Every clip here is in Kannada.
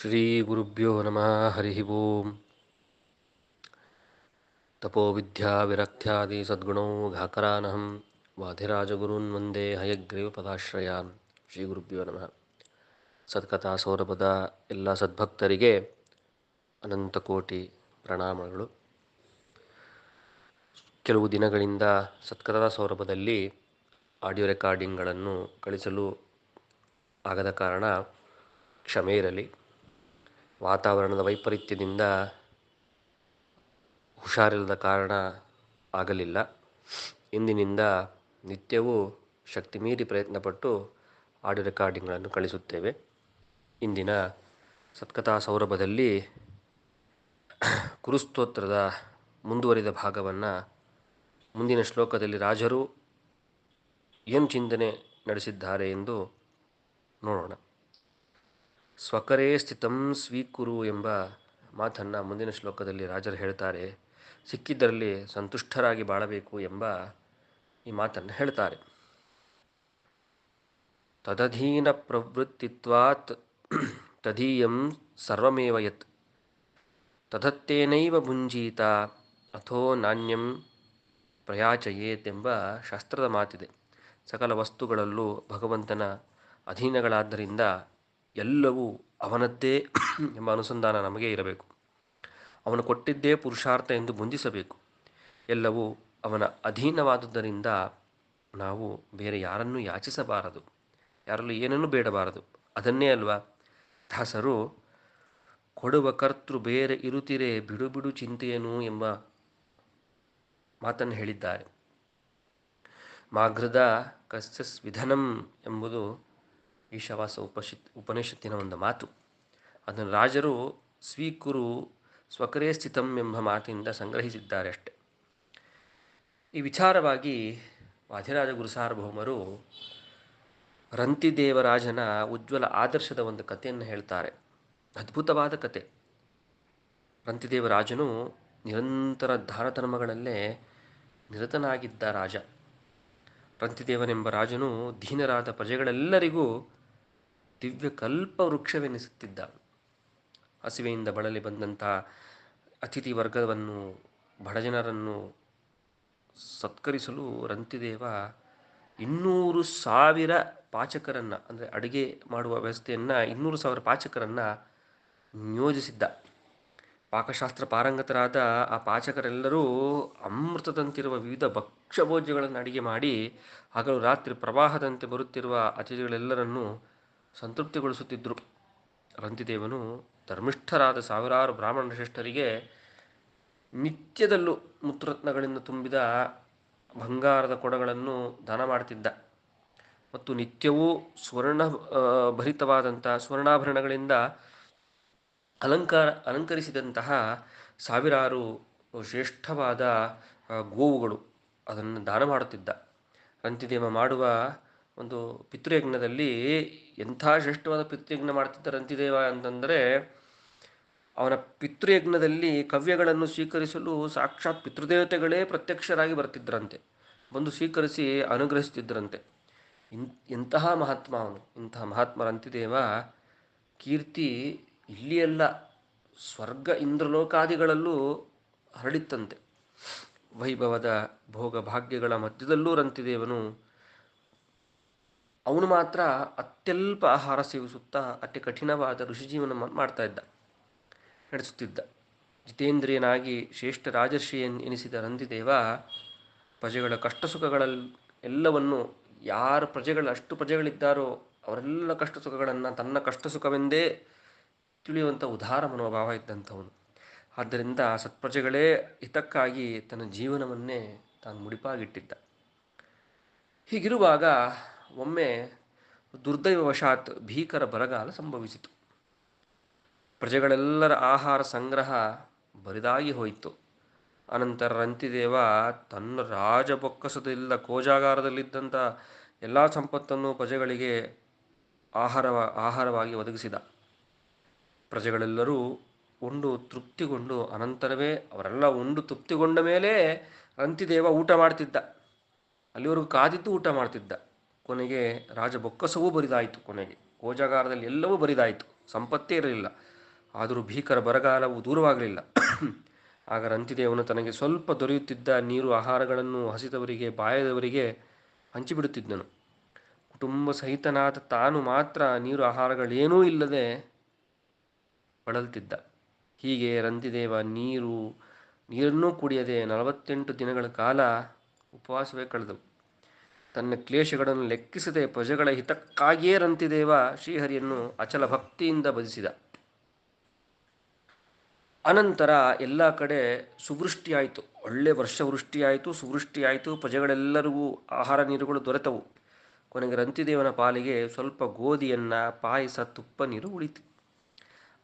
ಶ್ರೀ ಗುರುಭ್ಯೋ ನಮಃ ಹರಿ ಓಂ ತಪೋವಿದ್ಯಾವಿರಕ್ತ್ಯಾದಿ ಸದ್ಗುಣೋ ಘಾಕರಾನಹಂ ವಾಧಿರಾಜಗುರುನ್ ವಂದೇ ಹಯಗ್ರೀವ ಪದಾಶ್ರಯಾನ್ ಶ್ರೀ ಗುರುಭ್ಯೋ ನಮಃ ಸತ್ಕಥಾ ಸೌರಭದ ಎಲ್ಲ ಸದ್ಭಕ್ತರಿಗೆ ಅನಂತ ಕೋಟಿ ಪ್ರಣಾಮಗಳು. ಕೆಲವು ದಿನಗಳಿಂದ ಸತ್ಕಥಾ ಸೌರಭದಲ್ಲಿ ಆಡಿಯೋ ರೆಕಾರ್ಡಿಂಗ್ಗಳನ್ನು ಕಳಿಸಲು ಆಗದ ಕಾರಣ ಕ್ಷಮೆ ಇರಲಿ. ವಾತಾವರಣದ ವೈಪರೀತ್ಯದಿಂದ ಹುಷಾರಿಲ್ಲದ ಕಾರಣ ಆಗಲಿಲ್ಲ. ಇಂದಿನಿಂದ ನಿತ್ಯವೂ ಶಕ್ತಿ ಮೀರಿ ಪ್ರಯತ್ನಪಟ್ಟು ಆಡಿಯೋ ರೆಕಾರ್ಡಿಂಗ್ಗಳನ್ನು ಕಳಿಸುತ್ತೇವೆ. ಇಂದಿನ ಸತ್ಕಥಾ ಸೌರಭದಲ್ಲಿ ಕುರುಸ್ತೋತ್ರದ ಮುಂದುವರಿದ ಭಾಗವನ್ನು ಮುಂದಿನ ಶ್ಲೋಕದಲ್ಲಿ ರಾಜರು ಏನು ಚಿಂತನೆ ನಡೆಸಿದ್ದಾರೆ ಎಂದು ನೋಡೋಣ. ಸ್ವಕರೇ ಸ್ಥಿತಂ ಸ್ವೀಕುರು ಎಂಬ ಮಾತನ್ನು ಮುಂದಿನ ಶ್ಲೋಕದಲ್ಲಿ ರಾಜರು ಹೇಳ್ತಾರೆ. ಸಿಕ್ಕಿದ್ದರಲ್ಲಿ ಸಂತುಷ್ಟರಾಗಿ ಬಾಳಬೇಕು ಎಂಬ ಈ ಮಾತನ್ನು ಹೇಳ್ತಾರೆ. ತದಧೀನ ಪ್ರವೃತ್ತಿತ್ವಾತ್ ತದೀಯಂ ಸರ್ವಮೇವ ಯತ್. ತದತ್ತೇನೈವ ಭುಂಜೀತ ಅಥೋ ನಾಣ್ಯಂ ಪ್ರಯಾಚಯೇತ್ ಎಂಬ ಶಾಸ್ತ್ರದ ಮಾತಿದೆ. ಸಕಲ ವಸ್ತುಗಳಲ್ಲೂ ಭಗವಂತನ ಅಧೀನಗಳಾದ್ದರಿಂದ ಎಲ್ಲವೂ ಅವನದ್ದೇ ಎಂಬ ಅನುಸಂಧಾನ ನಮಗೆ ಇರಬೇಕು. ಅವನು ಕೊಟ್ಟಿದ್ದೇ ಪುರುಷಾರ್ಥ ಎಂದು ಮುಂದಿಸಬೇಕು. ಎಲ್ಲವೂ ಅವನ ಅಧೀನವಾದುದರಿಂದ ನಾವು ಬೇರೆ ಯಾರನ್ನೂ ಯಾಚಿಸಬಾರದು. ಯಾರಲ್ಲೂ ಏನನ್ನೂ ಬೇಡಬಾರದು. ಅದನ್ನೇ ಅಲ್ವಾ? ದಾಸರು, ಕೊಡುವ ಕರ್ತೃ ಬೇರೆ ಇರುತ್ತಿರೇ ಬಿಡು ಬಿಡು ಚಿಂತೆಯೇನು ಎಂಬ ಮಾತನ್ನು ಹೇಳಿದ್ದಾರೆ. ಮಾಘೃದ ಕಸ್ಯಸ್ ವಿಧನಂ ಎಂಬುದು ಈಶಾವಾಸ ಉಪಶಿತ್ ಉಪನಿಷತ್ತಿನ ಒಂದು ಮಾತು. ಅದನ್ನು ರಾಜರು ಸ್ವೀಕುರು ಸ್ವಕರೇ ಸ್ಥಿತಂ ಎಂಬ ಮಾತಿನಿಂದ ಸಂಗ್ರಹಿಸಿದ್ದಾರೆ ಅಷ್ಟೆ ಈ ವಿಚಾರವಾಗಿ ವಾದಿರಾಜ ಗುರುಸಾರ್ವಭೌಮರು ರಂತಿದೇವರಾಜನ ಉಜ್ವಲ ಆದರ್ಶದ ಒಂದು ಕಥೆಯನ್ನು ಹೇಳ್ತಾರೆ. ಅದ್ಭುತವಾದ ಕತೆ ರಂತಿದೇವರಾಜನು ನಿರಂತರ ಧಾರಧರ್ಮಗಳಲ್ಲೇ ನಿರತನಾಗಿದ್ದ ರಾಜ. ರಂತಿದೇವನೆಂಬ ರಾಜನು ದೀನರಾದ ಪ್ರಜೆಗಳೆಲ್ಲರಿಗೂ ದಿವ್ಯ ಕಲ್ಪ ವೃಕ್ಷವೆನಿಸುತ್ತಿದ್ದ ಹಸಿವೆಯಿಂದ ಬಳಲಿ ಬಂದಂಥ ಅತಿಥಿ ವರ್ಗವನ್ನು ಬಡಜನರನ್ನು ಸತ್ಕರಿಸಲು ರಂತಿದೇವ ಇನ್ನೂರು ಸಾವಿರ ಪಾಚಕರನ್ನು, ಅಂದರೆ ಅಡುಗೆ ಮಾಡುವ ವ್ಯವಸ್ಥೆಯನ್ನು ಇನ್ನೂರು ಸಾವಿರ ಪಾಚಕರನ್ನು ನಿಯೋಜಿಸಿದ್ದ. ಪಾಕಶಾಸ್ತ್ರ ಪಾರಂಗತರಾದ ಆ ಪಾಚಕರೆಲ್ಲರೂ ಅಮೃತದಂತಿರುವ ವಿವಿಧ ಭಕ್ಷ್ಯಭೋಜ್ಯಗಳನ್ನು ಅಡಿಗೆ ಮಾಡಿ, ಹಗಲು ರಾತ್ರಿ ಪ್ರವಾಹದಂತೆ ಬರುತ್ತಿರುವ ಅತಿಥಿಗಳೆಲ್ಲರನ್ನೂ ಸಂತೃಪ್ತಿಗೊಳಿಸುತ್ತಿದ್ದರು. ರಂತಿದೇವನು ಧರ್ಮಿಷ್ಠರಾದ ಸಾವಿರಾರು ಬ್ರಾಹ್ಮಣ ಶ್ರೇಷ್ಠರಿಗೆ ನಿತ್ಯದಲ್ಲೂ ಮುತ್ತುರತ್ನಗಳಿಂದ ತುಂಬಿದ ಬಂಗಾರದ ಕೊಡಗಳನ್ನು ದಾನ ಮಾಡ್ತಿದ್ದ ಮತ್ತು ನಿತ್ಯವೂ ಸ್ವರ್ಣ ಭರಿತವಾದಂಥ ಸ್ವರ್ಣಾಭರಣಗಳಿಂದ ಅಲಂಕಾರ, ಅಲಂಕರಿಸಿದಂತಹ ಸಾವಿರಾರು ಶ್ರೇಷ್ಠವಾದ ಗೋವುಗಳು ಅದನ್ನು ದಾನ ಮಾಡುತ್ತಿದ್ದ. ರಂತಿದೇವ ಮಾಡುವ ಒಂದು ಪಿತೃಯಜ್ಞದಲ್ಲಿ ಎಂಥ ಶ್ರೇಷ್ಠವಾದ ಪಿತೃಯಜ್ಞ ಮಾಡ್ತಿದ್ದಾರೆ ರಂತಿದೇವ ಅಂತಂದರೆ, ಅವನ ಪಿತೃಯಜ್ಞದಲ್ಲಿ ಕವ್ಯಗಳನ್ನು ಸ್ವೀಕರಿಸಲು ಸಾಕ್ಷಾತ್ ಪಿತೃದೇವತೆಗಳೇ ಪ್ರತ್ಯಕ್ಷರಾಗಿ ಬರ್ತಿದ್ರಂತೆ. ಬಂದು ಸ್ವೀಕರಿಸಿ ಅನುಗ್ರಹಿಸ್ತಿದ್ರಂತೆ. ಇನ್ ಎಂತಹ ಮಹಾತ್ಮ ಅವನು ಇಂತಹ ಮಹಾತ್ಮರಂತಿದೇವ, ಕೀರ್ತಿ ಇಲ್ಲಿಯಲ್ಲ, ಸ್ವರ್ಗ ಇಂದ್ರಲೋಕಾದಿಗಳಲ್ಲೂ ಹರಡಿತ್ತಂತೆ. ವೈಭವದ ಭೋಗ ಭಾಗ್ಯಗಳ ಮಧ್ಯದಲ್ಲೂ ರಂತಿದೇವನು ಅವನು ಮಾತ್ರ ಅತ್ಯಲ್ಪ ಆಹಾರ ಸೇವಿಸುತ್ತಾ ಅತಿ ಕಠಿಣವಾದ ಋಷಿ ಜೀವನ ಮಾಡ್ತಾ ಇದ್ದ ನಡೆಸುತ್ತಿದ್ದ. ಜಿತೇಂದ್ರಿಯನಾಗಿ ಶ್ರೇಷ್ಠ ರಾಜರ್ಷಿ ಎನಿಸಿದ ರಂದಿದೇವ, ಪ್ರಜೆಗಳ ಕಷ್ಟ ಸುಖಗಳಲ್ಲಿ ಎಲ್ಲವನ್ನು ಯಾರು ಪ್ರಜೆಗಳ, ಅಷ್ಟು ಪ್ರಜೆಗಳಿದ್ದಾರೋ ಅವರೆಲ್ಲ ಕಷ್ಟ ಸುಖಗಳನ್ನು ತನ್ನ ಕಷ್ಟ ಸುಖವೆಂದೇ ತಿಳಿಯುವಂಥ ಉದಾರ ಮನೋಭಾವ ಇದ್ದಂಥವನು. ಆದ್ದರಿಂದ ಸತ್ಪ್ರಜೆಗಳೇ ಹಿತಕ್ಕಾಗಿ ತನ್ನ ಜೀವನವನ್ನೇ ತಾನು ಮುಡಿಪಾಗಿಟ್ಟಿದ್ದ. ಹೀಗಿರುವಾಗ ಒಮ್ಮೆ ದುರ್ದೈವವಶಾತ್ ಭೀಕರ ಬರಗಾಲ ಸಂಭವಿಸಿತು. ಪ್ರಜೆಗಳೆಲ್ಲರ ಆಹಾರ ಸಂಗ್ರಹ ಬರಿದಾಗಿ ಹೋಯಿತು. ಅನಂತರ ರಂತಿದೇವ ತನ್ನ ರಾಜಬೊಕ್ಕಸದಿಲ್ಲ ಕೋಜಾಗಾರದಲ್ಲಿದ್ದಂಥ ಎಲ್ಲ ಸಂಪತ್ತನ್ನು ಪ್ರಜೆಗಳಿಗೆ ಆಹಾರ ಆಹಾರವಾಗಿ ಒದಗಿಸಿದ. ಪ್ರಜೆಗಳೆಲ್ಲರೂ ಉಂಡು ತೃಪ್ತಿಗೊಂಡು ಅನಂತರವೇ ಅವರೆಲ್ಲ ಉಂಡು ತೃಪ್ತಿಗೊಂಡ ಮೇಲೆ ರಂತಿದೇವ ಊಟ ಮಾಡ್ತಿದ್ದ. ಅಲ್ಲಿವರೆಗೂ ಕಾದಿದ್ದು ಊಟ ಮಾಡ್ತಿದ್ದ. ಕೊನೆಗೆ ರಾಜ ಬೊಕ್ಕಸವೂ ಬರಿದಾಯಿತು ಕೊನೆಗೆ. ಕೋಜಾಗಾರದಲ್ಲಿ ಎಲ್ಲವೂ ಬರಿದಾಯಿತು. ಸಂಪತ್ತೇ ಇರಲಿಲ್ಲ. ಆದರೂ ಭೀಕರ ಬರಗಾಲವು ದೂರವಾಗಲಿಲ್ಲ. ಆಗ ರಂತಿದೇವನು ತನಗೆ ಸ್ವಲ್ಪ ದೊರೆಯುತ್ತಿದ್ದ ನೀರು ಆಹಾರಗಳನ್ನು ಹಸಿದವರಿಗೆ, ಬಾಯದವರಿಗೆ ಹಂಚಿಬಿಡುತ್ತಿದ್ದನು. ಕುಟುಂಬ ಸಹಿತನಾದ ತಾನು ಮಾತ್ರ ನೀರು ಆಹಾರಗಳೇನೂ ಇಲ್ಲದೆ ಬಳಲ್ತಿದ್ದ. ಹೀಗೆ ರಂತಿದೇವ ನೀರು, ನೀರನ್ನೂ ಕುಡಿಯದೆ ನಲವತ್ತೆಂಟು ದಿನಗಳ ಕಾಲ ಉಪವಾಸವೇ ಕಳೆದವು ತನ್ನ ಕ್ಲೇಶಗಳನ್ನು ಲೆಕ್ಕಿಸದೆ ಪ್ರಜೆಗಳ ಹಿತಕ್ಕಾಗಿಯೇ ರಂತಿದೇವ ಶ್ರೀಹರಿಯನ್ನು ಅಚಲ ಭಕ್ತಿಯಿಂದ ಭಜಿಸಿದ. ಅನಂತರ ಎಲ್ಲ ಕಡೆ ಸುವೃಷ್ಟಿಯಾಯಿತು. ಒಳ್ಳೆ ವರ್ಷವೃಷ್ಟಿಯಾಯಿತು ಸುವೃಷ್ಟಿಯಾಯಿತು, ಪ್ರಜೆಗಳೆಲ್ಲರಿಗೂ ಆಹಾರ ನೀರುಗಳು ದೊರೆತವು. ಕೊನೆಗೆ ರಂತಿದೇವನ ಪಾಲಿಗೆ ಸ್ವಲ್ಪ ಗೋಧಿಯನ್ನು, ಪಾಯಸ, ತುಪ್ಪ ನೀರು ಉಳಿತು.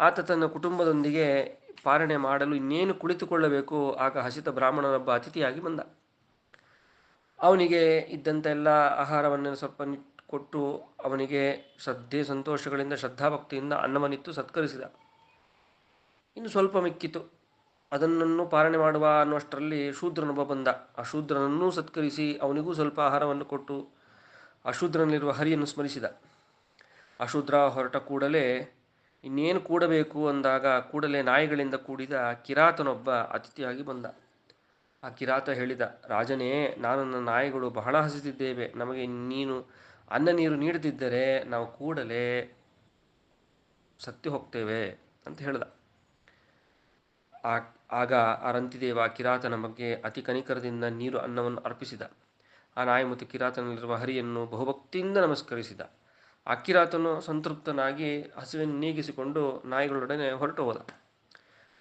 ಆತ ತನ್ನ ಕುಟುಂಬದೊಂದಿಗೆ ಪಾಲನೆ ಮಾಡಲು ಇನ್ನೇನು ಕುಳಿತುಕೊಳ್ಳಬೇಕು? ಆಗ ಹಸಿತ ಬ್ರಾಹ್ಮಣನೊಬ್ಬ ಅತಿಥಿಯಾಗಿ ಬಂದ. ಅವನಿಗೆ ಇದ್ದಂಥ ಎಲ್ಲ ಆಹಾರವನ್ನು ಸ್ವಲ್ಪ ಕೊಟ್ಟು ಅವನಿಗೆ ಶ್ರದ್ಧೆ ಸಂತೋಷಗಳಿಂದ, ಶ್ರದ್ಧಾಭಕ್ತಿಯಿಂದ ಅನ್ನವನ್ನಿತ್ತು, ಸತ್ಕರಿಸಿದ. ಇನ್ನು ಸ್ವಲ್ಪ ಮಿಕ್ಕಿತು. ಅದನ್ನನ್ನು ಪಾಲನೆ ಮಾಡುವ ಅನ್ನುವಷ್ಟರಲ್ಲಿ ಶೂದ್ರನೊಬ್ಬ ಬಂದ. ಆ ಶೂದ್ರನನ್ನೂ ಸತ್ಕರಿಸಿ ಅವನಿಗೂ ಸ್ವಲ್ಪ ಆಹಾರವನ್ನು ಕೊಟ್ಟು ಆ ಶೂದ್ರನಲ್ಲಿರುವ ಹರಿಯನ್ನು ಸ್ಮರಿಸಿದ. ಆ ಶೂದ್ರ ಹೊರಟ ಕೂಡಲೇ ಇನ್ನೇನು ಕೂಡಬೇಕು ಅಂದಾಗ ಕೂಡಲೇ ನಾಯಿಗಳಿಂದ ಕೂಡಿದ ಕಿರಾತನೊಬ್ಬ ಅತಿಥಿಯಾಗಿ ಬಂದ. ಆ ಕಿರಾತ ಹೇಳಿದ, ರಾಜನೇ, ನಾನು ನನ್ನ ನಾಯಿಗಳು ಬಹಳ ಹಸಿದಿದ್ದೇವೆ. ನಮಗೆ ನೀನು ಅನ್ನ ನೀರು ನೀಡದಿದ್ದರೆ ನಾವು ಕೂಡಲೇ ಸತ್ತಿ ಹೋಗ್ತೇವೆ ಅಂತ ಹೇಳಿದ. ಆ, ಆಗ ಆ ರಂತಿದೇವ ಕಿರಾತನ ಬಗ್ಗೆ ಅತಿ ಕನಿಕರದಿಂದ ನೀರು ಅನ್ನವನ್ನು ಅರ್ಪಿಸಿದ. ಆ ನಾಯಿ ಮತ್ತು ಕಿರಾತನಲ್ಲಿರುವ ಹರಿಯನ್ನು ಬಹುಭಕ್ತಿಯಿಂದ ನಮಸ್ಕರಿಸಿದ. ಆ ಕಿರಾತನು ಸಂತೃಪ್ತನಾಗಿ ಹಸಿವನ್ನು ನೀಗಿಸಿಕೊಂಡು ನಾಯಿಗಳೊಡನೆ ಹೊರಟು ಹೋದ.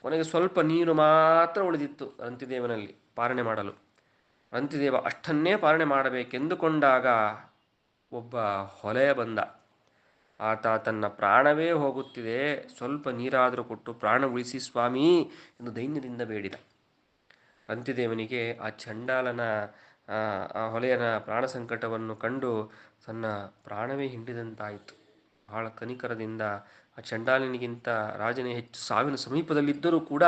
ಕೊನೆಗೆ ಸ್ವಲ್ಪ ನೀರು ಮಾತ್ರ ಉಳಿದಿತ್ತು ರಂತಿದೇವನಲ್ಲಿ. ಪಾಲನೆ ಮಾಡಲು. ರಂತಿದೇವ ಅಷ್ಟನ್ನೇ ಪಾರಣೆ ಮಾಡಬೇಕೆಂದುಕೊಂಡಾಗ ಒಬ್ಬ ಹೊಲೆಯ ಬಂದ. ಆತ ತನ್ನ ಪ್ರಾಣವೇ ಹೋಗುತ್ತಿದೆ, ಸ್ವಲ್ಪ ನೀರಾದರೂ ಕೊಟ್ಟು ಪ್ರಾಣ ಉಳಿಸಿ ಸ್ವಾಮಿ ಎಂದು ದೈನ್ಯದಿಂದ ಬೇಡಿದ. ರಂತಿದೇವನಿಗೆ ಆ ಚಂಡಾಲನ ಆ ಹೊಲೆಯನ ಪ್ರಾಣ ಸಂಕಟವನ್ನು ಕಂಡು ತನ್ನ ಪ್ರಾಣವೇ ಹಿಂಡಿದಂತಾಯಿತು. ಬಹಳ ಕನಿಕರದಿಂದ ಆ ಚಂಡಾಲನಿಗಿಂತ ರಾಜನೇ ಹೆಚ್ಚು ಸಾವಿನ ಸಮೀಪದಲ್ಲಿದ್ದರೂ ಕೂಡ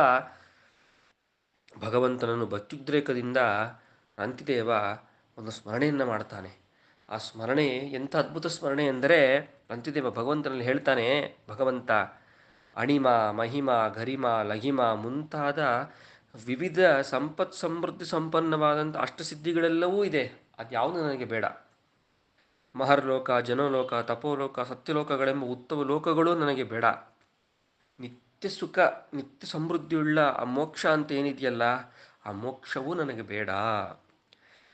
ಭಗವಂತನನ್ನು ಭಕ್ತ್ಯುದ್ರೇಕದಿಂದ ರಂತಿದೇವ ಒಂದು ಸ್ಮರಣೆಯನ್ನು ಮಾಡ್ತಾನೆ. ಆ ಸ್ಮರಣೆ ಎಂಥ ಅದ್ಭುತ ಸ್ಮರಣೆ ಎಂದರೆ ರಂತಿದೇವ ಭಗವಂತನಲ್ಲಿ ಹೇಳ್ತಾನೆ, ಭಗವಂತ, ಅಣಿಮ, ಮಹಿಮ, ಗರಿಮ, ಲಘಿಮ ಮುಂತಾದ ವಿವಿಧ ಸಂಪತ್ ಸಮೃದ್ಧಿ ಸಂಪನ್ನವಾದಂಥ ಅಷ್ಟಸಿದ್ಧಿಗಳೆಲ್ಲವೂ ಇದೆ. ಅದ್ಯಾವುದು ನನಗೆ ಬೇಡ. ಮಹರ್ಲೋಕ, ಜನೋಲೋಕ, ತಪೋಲೋಕ, ಸತ್ಯಲೋಕಗಳೆಂಬ ಉತ್ತಮ ಲೋಕಗಳು ನನಗೆ ಬೇಡ. ನಿತ್ಯ ಸುಖ, ನಿತ್ಯ ಸಮೃದ್ಧಿಯುಳ್ಳ ಆ ಮೋಕ್ಷ ಅಂತ ಏನಿದೆಯಲ್ಲ, ಆ ಮೋಕ್ಷವೂ ನನಗೆ ಬೇಡ.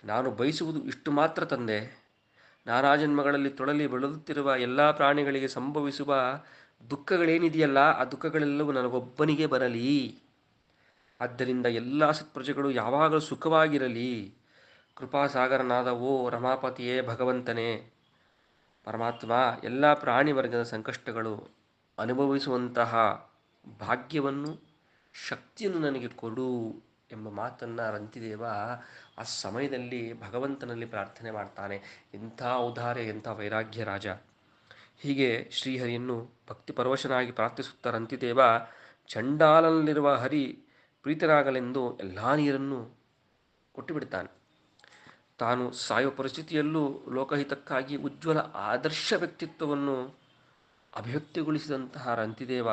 ನಾನು ಬಯಸುವುದು ಇಷ್ಟು ಮಾತ್ರ ತಂದೆ. ನಾನಾ ಜನ್ಮಗಳಲ್ಲಿ ತೊಳಲಿ ಬೆಳೆದುತ್ತಿರುವ ಎಲ್ಲ ಪ್ರಾಣಿಗಳಿಗೆ ಸಂಭವಿಸುವ ದುಃಖಗಳೇನಿದೆಯಲ್ಲ, ಆ ದುಃಖಗಳೆಲ್ಲವೂ ನನಗೊಬ್ಬನಿಗೆ ಬರಲಿ. ಆದ್ದರಿಂದ ಎಲ್ಲ ಸತ್ಪ್ರಜೆಗಳು ಯಾವಾಗಲೂ ಸುಖವಾಗಿರಲಿ. ಕೃಪಾಸಾಗರನಾದ ಓ ರಮಾಪತಿಯೇ ಭಗವಂತನೇ. ಪರಮಾತ್ಮ, ಎಲ್ಲ ಪ್ರಾಣಿ ವರ್ಗದ ಸಂಕಷ್ಟಗಳು ಅನುಭವಿಸುವಂತಹ ಭಾಗ್ಯವನ್ನು, ಶಕ್ತಿಯನ್ನು ನನಗೆ ಕೊಡು ಎಂಬ ಮಾತನ್ನು ರಂತಿದೇವ ಆ ಸಮಯದಲ್ಲಿ ಭಗವಂತನಲ್ಲಿ ಪ್ರಾರ್ಥನೆ ಮಾಡ್ತಾನೆ. ಎಂಥ ಔದಾರ್ಯ, ಎಂಥ ವೈರಾಗ್ಯ ರಾಜ. ಹೀಗೆ ಶ್ರೀಹರಿಯನ್ನು ಭಕ್ತಿ ಪರವಶನಾಗಿ ಪ್ರಾರ್ಥಿಸುತ್ತಾ ರಂತಿದೇವ, ಚಂಡಾಲನಲ್ಲಿರುವ ಹರಿ ಪ್ರೀತನಾಗಲೆಂದು ಎಲ್ಲ ನೀರನ್ನು ಕೊಟ್ಟುಬಿಡ್ತಾನೆ. ತಾನು ಸಾಯುವ ಪರಿಸ್ಥಿತಿಯಲ್ಲೂ ಲೋಕಹಿತಕ್ಕಾಗಿ ಉಜ್ವಲ ಆದರ್ಶ ವ್ಯಕ್ತಿತ್ವವನ್ನು ಅಭಿವ್ಯಕ್ತಿಗೊಳಿಸಿದಂತಹ ರಂತಿದೇವ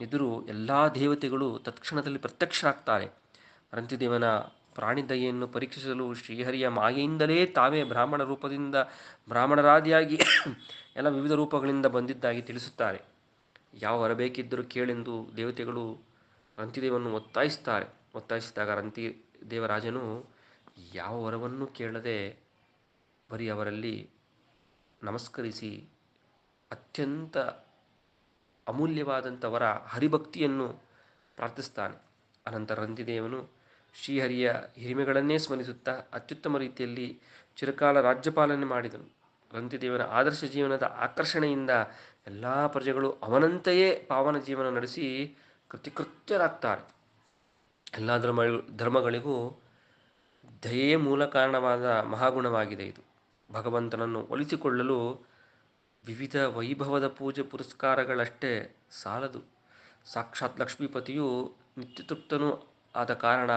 ಎದುರು ಎಲ್ಲ ದೇವತೆಗಳು ತತ್ಕ್ಷಣದಲ್ಲಿ ಪ್ರತ್ಯಕ್ಷರಾಗ್ತಾರೆ. ರಂತಿದೇವನ ಪ್ರಾಣಿದಯೆಯನ್ನು ಪರೀಕ್ಷಿಸಲು ಶ್ರೀಹರಿಯ ಮಾಯೆಯಿಂದಲೇ ತಾವೇ ಬ್ರಾಹ್ಮಣ ರೂಪದಿಂದ ಬ್ರಾಹ್ಮಣರಾದಿಯಾಗಿ ಎಲ್ಲ ವಿವಿಧ ರೂಪಗಳಿಂದ ಬಂದಿದ್ದಾಗಿ ತಿಳಿಸುತ್ತಾರೆ. ಯಾವ ವರ ಬೇಕಿದ್ದರೂ ಕೇಳೆಂದು ದೇವತೆಗಳು ರಂತಿದೇವನ್ನು ಒತ್ತಾಯಿಸ್ತಾರೆ ಒತ್ತಾಯಿಸಿದಾಗ ರಂತಿ ದೇವರಾಜನು ಯಾವ ವರವನ್ನು ಕೇಳದೆ ಬರೀ ಅವರಲ್ಲಿ ನಮಸ್ಕರಿಸಿ ಅತ್ಯಂತ ಅಮೂಲ್ಯವಾದಂಥ ವರ ಹರಿಭಕ್ತಿಯನ್ನು ಪ್ರಾರ್ಥಿಸ್ತಾನೆ. ಅನಂತರ ರಂತಿದೇವನು ಶ್ರೀಹರಿಯ ಹಿರಿಮೆಗಳನ್ನೇ ಸ್ಮರಿಸುತ್ತಾ ಅತ್ಯುತ್ತಮ ರೀತಿಯಲ್ಲಿ ಚಿರಕಾಲ ರಾಜ್ಯಪಾಲನೆ ಮಾಡಿದನು. ರಂತಿದೇವನ ಆದರ್ಶ ಜೀವನದ ಆಕರ್ಷಣೆಯಿಂದ ಎಲ್ಲ ಪ್ರಜೆಗಳು ಅವನಂತೆಯೇ ಪಾವನ ಜೀವನ ನಡೆಸಿ ಕೃತಿಕೃತ್ಯರಾಗ್ತಾರೆ. ಎಲ್ಲ ಧರ್ಮ, ಧರ್ಮಗಳಿಗೂ ದಯೆಯೇ ಮೂಲ ಕಾರಣವಾದ ಮಹಾಗುಣವಾಗಿದೆ ಇದು. ಭಗವಂತನನ್ನು ಒಲಿಸಿಕೊಳ್ಳಲು ವಿವಿಧ ವೈಭವದ ಪೂಜೆ ಪುರಸ್ಕಾರಗಳಷ್ಟೇ ಸಾಲದು. ಸಾಕ್ಷಾತ್ ಲಕ್ಷ್ಮೀಪತಿಯು ನಿತ್ಯತೃಪ್ತನೂ ಆದ ಕಾರಣ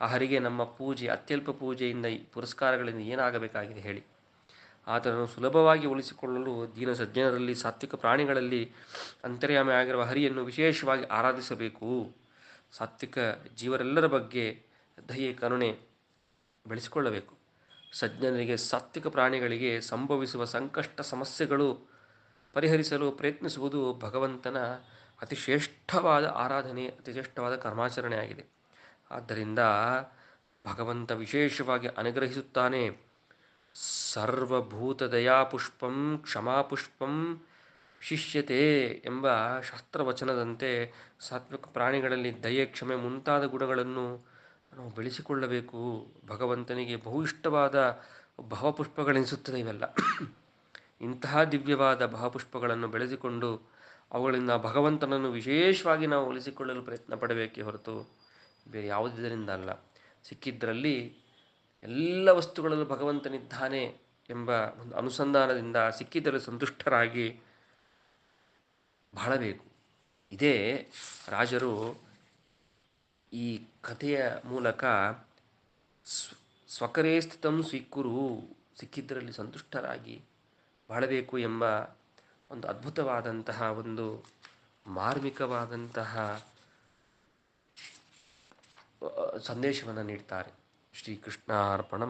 ಹರಿಗೆ ನಮ್ಮ ಪೂಜೆ, ಅತ್ಯಲ್ಪ ಪೂಜೆಯಿಂದ ಈ ಪುರಸ್ಕಾರಗಳಿಂದ ಏನಾಗಬೇಕಾಗಿದೆ ಹೇಳಿ. ಆತನನ್ನು ಸುಲಭವಾಗಿ ಉಳಿಸಿಕೊಳ್ಳಲು ದೀನ ಸಜ್ಜನರಲ್ಲಿ, ಸಾತ್ವಿಕ ಪ್ರಾಣಿಗಳಲ್ಲಿ ಅಂತರ್ಯಾಮಿ ಆಗಿರುವ ಹರಿಯನ್ನು ವಿಶೇಷವಾಗಿ ಆರಾಧಿಸಬೇಕು. ಸಾತ್ವಿಕ ಜೀವರೆಲ್ಲರ ಬಗ್ಗೆ ದಯೆ, ಕರುಣೆ ಬೆಳೆಸಿಕೊಳ್ಳಬೇಕು. ಸಜ್ಜನರಿಗೆ ಸಾತ್ವಿಕ ಪ್ರಾಣಿಗಳಿಗೆ ಸಂಭವಿಸುವ ಸಂಕಷ್ಟ ಸಮಸ್ಯೆಗಳು ಪರಿಹರಿಸಲು ಪ್ರಯತ್ನಿಸುವುದು ಭಗವಂತನ ಅತಿ ಶ್ರೇಷ್ಠವಾದ ಆರಾಧನೆ ಅತಿ ಕರ್ಮಾಚರಣೆಯಾಗಿದೆ ಆದ್ದರಿಂದ ಭಗವಂತ ವಿಶೇಷವಾಗಿ ಅನುಗ್ರಹಿಸುತ್ತಾನೆ. ಸರ್ವಭೂತ ದಯಾಪುಷ್ಪಂ ಕ್ಷಮಾಪುಷ್ಪಂ ಶಿಷ್ಯತೆ ಎಂಬ ಶಾಸ್ತ್ರವಚನದಂತೆ ಸಾತ್ವಿಕ ಪ್ರಾಣಿಗಳಲ್ಲಿ ದಯೆ, ಕ್ಷಮೆ ಮುಂತಾದ ಗುಣಗಳನ್ನು ನಾವು ಬೆಳೆಸಿಕೊಳ್ಳಬೇಕು. ಭಗವಂತನಿಗೆ ಬಹು ಇಷ್ಟವಾದ ಭಾವಪುಷ್ಪಗಳೆನಿಸುತ್ತದೆ ಇವೆಲ್ಲ. ಇಂತಹ ದಿವ್ಯವಾದ ಭಾವಪುಷ್ಪಗಳನ್ನು ಬೆಳೆಸಿಕೊಂಡು ಅವುಗಳಿಂದ ಭಗವಂತನನ್ನು ವಿಶೇಷವಾಗಿ ನಾವು ಉಳಿಸಿಕೊಳ್ಳಲು ಪ್ರಯತ್ನ ಪಡಬೇಕೇ ಹೊರತು ಬೇರೆ ಯಾವುದರಿಂದ ಅಲ್ಲ. ಸಿಕ್ಕಿದ್ದರಲ್ಲಿ ಎಲ್ಲ ವಸ್ತುಗಳಲ್ಲೂ ಭಗವಂತನಿದ್ದಾನೆ ಎಂಬ ಒಂದು ಅನುಸಂಧಾನದಿಂದ ಸಿಕ್ಕಿದ್ದರೆ ಸಂತುಷ್ಟರಾಗಿ ಬಾಳಬೇಕು. ಇದೇ ರಾಜರು ಈ ಕಥೆಯ ಮೂಲಕ ಸ್ವ ಸ್ವಕರೇ ಸ್ಥಿತಂ ಸ್ವೀಕುರು ಸಿಕ್ಕಿದ್ದರಲ್ಲಿ ಸಂತುಷ್ಟರಾಗಿ ಬಾಳಬೇಕು ಎಂಬ ಒಂದು ಅದ್ಭುತವಾದಂತಹ ಒಂದು ಮಾರ್ಮಿಕವಾದಂತಹ ಸಂದೇಶವನ್ನು ನೀಡ್ತಾರೆ. ಶ್ರೀಕೃಷ್ಣ ಅರ್ಪಣ